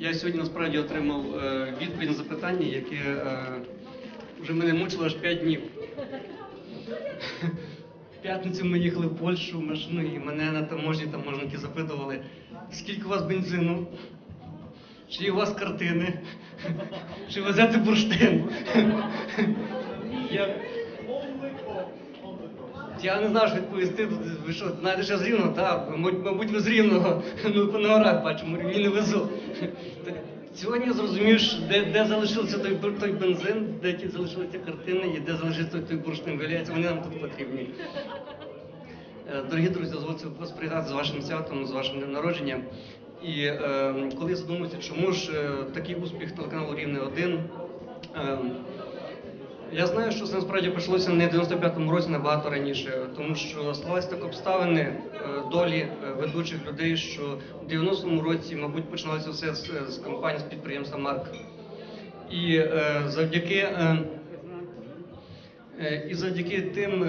Я сьогодні насправді отримав е, відповідь на запитання, яке е, вже мене мучило аж 5 днів. В п'ятницю ми їхали в Польщу машину, і мене на таможні таможники запитували, скільки у вас бензину, чи у вас картини, чи везете бурштин. Я не знаю, що відповісти. Ви що, знаєте, що з Рівного? Так, мабуть, ви з Рівного. Ну, по номерах бачимо, Рівні не везу. Сьогодні я зрозумів, де, де залишився той, той бензин, де ті залишилися картини і де залишився той, той бурштин. Виявляється, вони нам тут потрібні. Е, Дорогі друзі, дозвольте вас привітати з вашим святом, з вашим днем народження. І е, коли задумується, чому ж е, такий успіх телеканалу Рівне 1, е, я знаю, що це насправді почалося не в 95-му році, набагато раніше, тому що склалися так обставини е, долі е, ведучих людей, що в 90-му році, мабуть, починалося все з, з компанії з підприємства Марк. І е, завдяки е, Е, І завдяки тим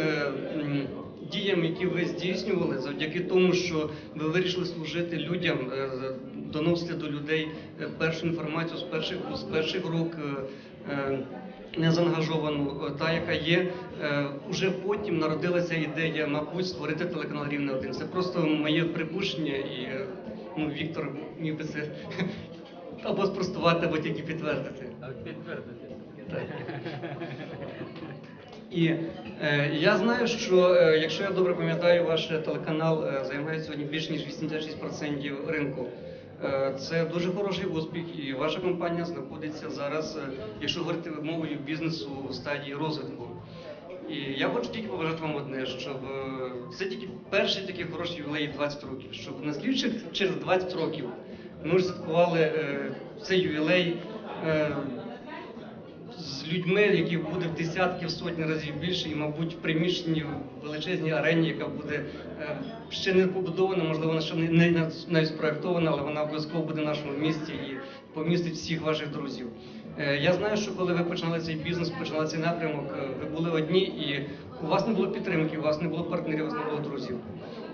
діям, які ви здійснювали, завдяки тому, що ви вирішили служити людям, доносити до людей першу інформацію з перших з перших рук, незаангажовану, е, та яка є, е, уже потім народилася ідея, мабуть, створити телеканал Рівне 1. Це просто моє припущення, і е, ну, Віктор міг би це або спростувати, або тільки підтвердити. Підтвердити. Так. І е, я знаю, що е, якщо я добре пам'ятаю, ваш телеканал е, займає сьогодні більше ніж 86% ринку. Е, це дуже хороший успіх, і ваша компанія знаходиться зараз, е, якщо говорити мовою бізнесу, в стадії розвитку. І я хочу тільки побажати вам одне, щоб е, це тільки перший такий хороший ювілей 20 років, щоб на слідчих через 20 років ми вже святкували цей ювілей. З людьми, яких буде в десятки, в сотні разів більше, і, мабуть, в приміщенні в величезній арені, яка буде е, ще не побудована, можливо, вона ще не навіть спроектована, але вона обов'язково буде в нашому місті і помістить всіх ваших друзів. Е, Я знаю, що коли ви починали цей бізнес, починали цей напрямок, е, ви були одні, і у вас не було підтримки, у вас не було партнерів, у вас не було друзів.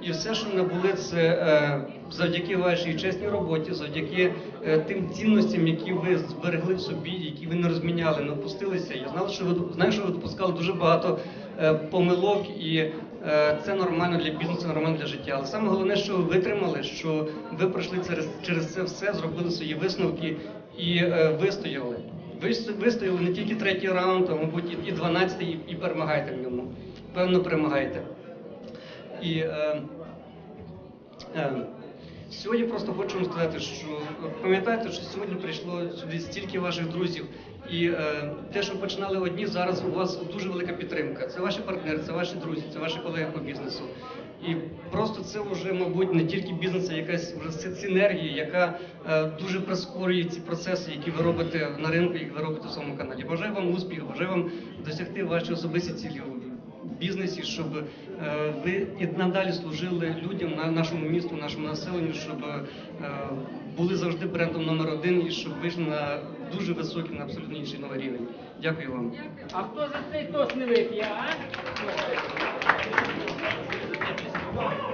І все, що набули, це е, завдяки вашій чесній роботі, завдяки тим цінностям, які ви зберегли в собі, які ви не розміняли, не опустилися. Я знав, що ви знаю, що ви допускали дуже багато помилок, і це нормально для бізнесу, нормально для життя. Але саме головне, що ви витримали, що ви пройшли через, через це все, зробили свої висновки і е, вистояли. Ви вистояли не тільки третій раунд, а мабуть і- дванадцятий, і, і перемагаєте в ньому. Певно, перемагаєте. І е, е, сьогодні просто хочу вам сказати, що е, пам'ятайте, що сьогодні прийшло сюди стільки ваших друзів, і е, те, що починали одні, зараз у вас дуже велика підтримка. Це ваші партнери, це ваші друзі, це ваші колеги по бізнесу. І просто це вже, мабуть, не тільки бізнес, а якась вже си- синергія, яка е, дуже прискорює ці процеси, які ви робите на ринку, які ви робите в своєму каналі. Бажаю вам успіху, бажаю вам досягти ваші особисті цілі в бізнесі, щоб е, ви і надалі служили людям на нашому місту, нашому населенню, щоб е, були завжди брендом номер один і щоб вийшли на дуже високий, на абсолютно інший новий рівень. Дякую вам. А хто за цей тост не вип'є, а?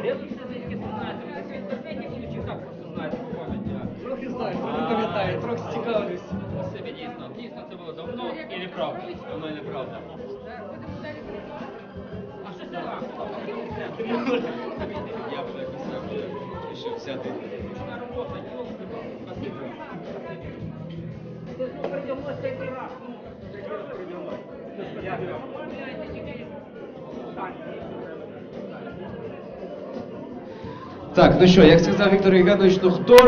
Це в інтернеті чи- так просто знаєте по пам'яті? Трохи знаю, трохи пам'ятаю, трохи цікавлюсь. Спасибі, дійсно. Дійсно це було давно і неправда. Давно і неправда. А що це вам? Я б якось взяти. Так, ну що, як сказав Віктор Євгенович, ну хто ж